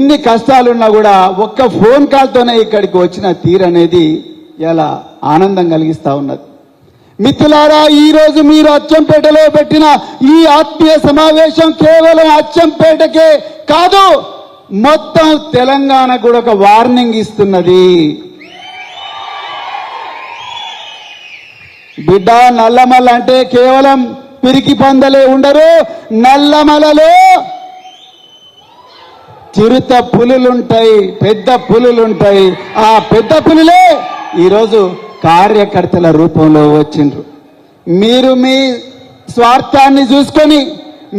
ఎన్ని కష్టాలున్నా కూడా ఒక్క ఫోన్ కాల్తోనే ఇక్కడికి వచ్చిన తీరు అనేది ఇలా ఆనందం కలిగిస్తా ఉన్నది. మిత్రులారా ఈ రోజు మీరు అచ్చంపేటలో పెట్టిన ఈ ఆత్మీయ సమావేశం కేవలం అచ్చంపేటకే కాదు మొత్తం తెలంగాణ కూడా ఒక వార్నింగ్ ఇస్తున్నది. బిడ్డ నల్లమల్ల అంటే కేవలం పిరికి పందలే ఉండరు నల్లమలలో చిరుత పులులుంటాయి పెద్ద పులులుంటాయి. ఆ పెద్ద పులులే ఈరోజు కార్యకర్తల రూపంలో వచ్చిండ్రు. మీరు మీ స్వార్థాన్ని చూసుకొని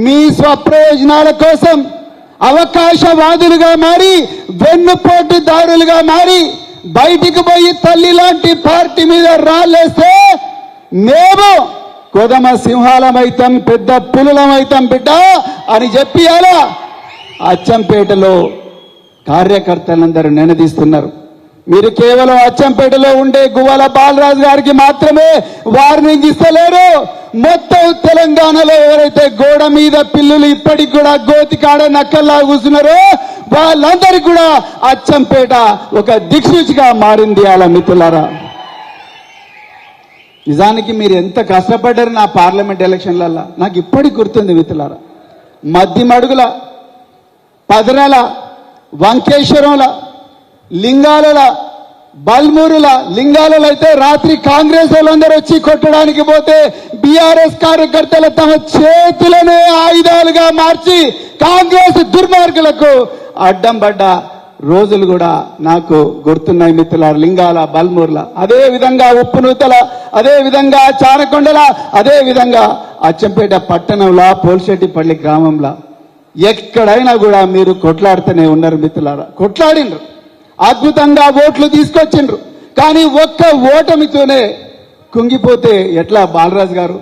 మీ స్వప్రయోజనాల కోసం అవకాశవాదులుగా మారి వెన్నుపోటుదారులుగా మారి బయటికి పోయి తల్లి లాంటి పార్టీ మీద రాళ్ళేస్తే మేము కొదమ సింహాలమైతాం పెద్ద పులులమైతాం బిడ్డ అని చెప్పి అలా అచ్చంపేటలో కార్యకర్తలందరూ నినదీస్తున్నారు. మీరు కేవలం అచ్చంపేటలో ఉండే గువ్వాల బాలరాజు గారికి మాత్రమే వార్నింగ్ ఇస్తలేరు. మొత్తం తెలంగాణలో ఎవరైతే గోడ మీద పిల్లులు ఇప్పటికి కూడా గోతికాడ నక్కల్లా కూర్చున్నారో వాళ్ళందరికీ కూడా అచ్చంపేట ఒక దిక్సూచిగా మారింది అలా మిత్రులారా. నిజానికి మీరు ఎంత కష్టపడ్డారు నా పార్లమెంట్ ఎలక్షన్లల్లో? నాకు ఇప్పటికి గుర్తుంది మిత్రులారా. మధ్యమడుగుల పదనల వంకేశ్వరంల లింగాలల బల్మూరుల లింగాలలో అయితే రాత్రి కాంగ్రెస్ వాళ్ళందరూ వచ్చి కొట్టడానికి పోతే బీఆర్ఎస్ కార్యకర్తలు తమ చేతులనే ఆయుధాలుగా మార్చి కాంగ్రెస్ దుర్మార్గులకు అడ్డం పడ్డ రోజులు కూడా నాకు గుర్తున్నాయి మిత్రుల లింగాల బల్మూర్ల అదే విధంగా ఉప్పునూతల అదే విధంగా చారకొండల అదే విధంగా అచ్చంపేట పట్టణంలో పోల్శెట్టిపల్లి గ్రామంలో ఎక్కడైనా కూడా మీరు కొట్లాడుతూనే ఉన్నారు మిత్రులారా. కొట్లాడిండ్రు అద్భుతంగా ఓట్లు తీసుకొచ్చిండ్రు. కానీ ఒక్క ఓటమితోనే కుంగిపోతే ఎట్లా బాలరాజు గారు?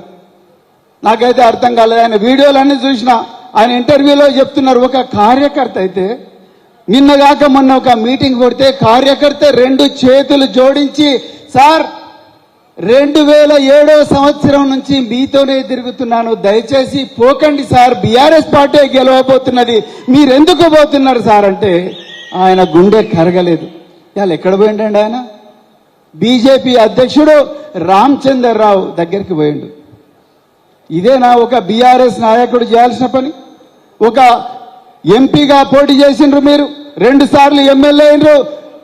నాకైతే అర్థం కాలేదు. ఆయన వీడియోలన్నీ చూసిన ఆయన ఇంటర్వ్యూలో చెప్తున్నారు ఒక కార్యకర్త అయితే. నిన్నగాక మొన్న ఒక మీటింగ్ కొడితే కార్యకర్త రెండు చేతులు జోడించి సార్ రెండు వేల ఏడో సంవత్సరం నుంచి మీతోనే తిరుగుతున్నాను. దయచేసి పోకండి సార్. బీఆర్ఎస్ పార్టీ గెలవబోతున్నది. మీరెందుకు పోతున్నారు సార్ అంటే ఆయన గుండె కరగలేదు. ఇవాళ ఎక్కడ పోయిండండి ఆయన? బీజేపీ అధ్యక్షుడు రామచంద్రరావు దగ్గరికి పోయిండు. ఇదేనా ఒక బీఆర్ఎస్ నాయకుడు చేయాల్సిన పని? ఒక ఎంపీగా పోటీ చేసిండ్రు మీరు. రెండు సార్లు ఎమ్మెల్యే అయినరు.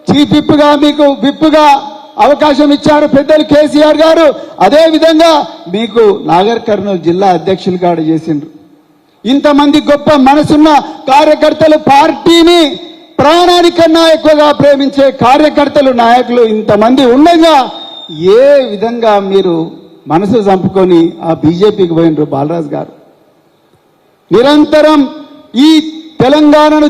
చీఫ్ విప్గా మీకు విప్పుగా అవకాశం ఇచ్చారు పెద్దలు కేసీఆర్ గారు. అదే విధంగా మీకు నాగర్ కర్నూలు జిల్లా అధ్యక్షులుగా చేసిండ్రు. ఇంతమంది గొప్ప మనసున్న కార్యకర్తలు పార్టీని ప్రాణానికన్నా ఎక్కువగా ప్రేమించే కార్యకర్తలు నాయకులు ఇంతమంది ఉండగా ఏ విధంగా మీరు మనసు చంపుకొని ఆ బీజేపీకి పోయినరు బాలరాజు గారు? నిరంతరం ఈ తెలంగాణను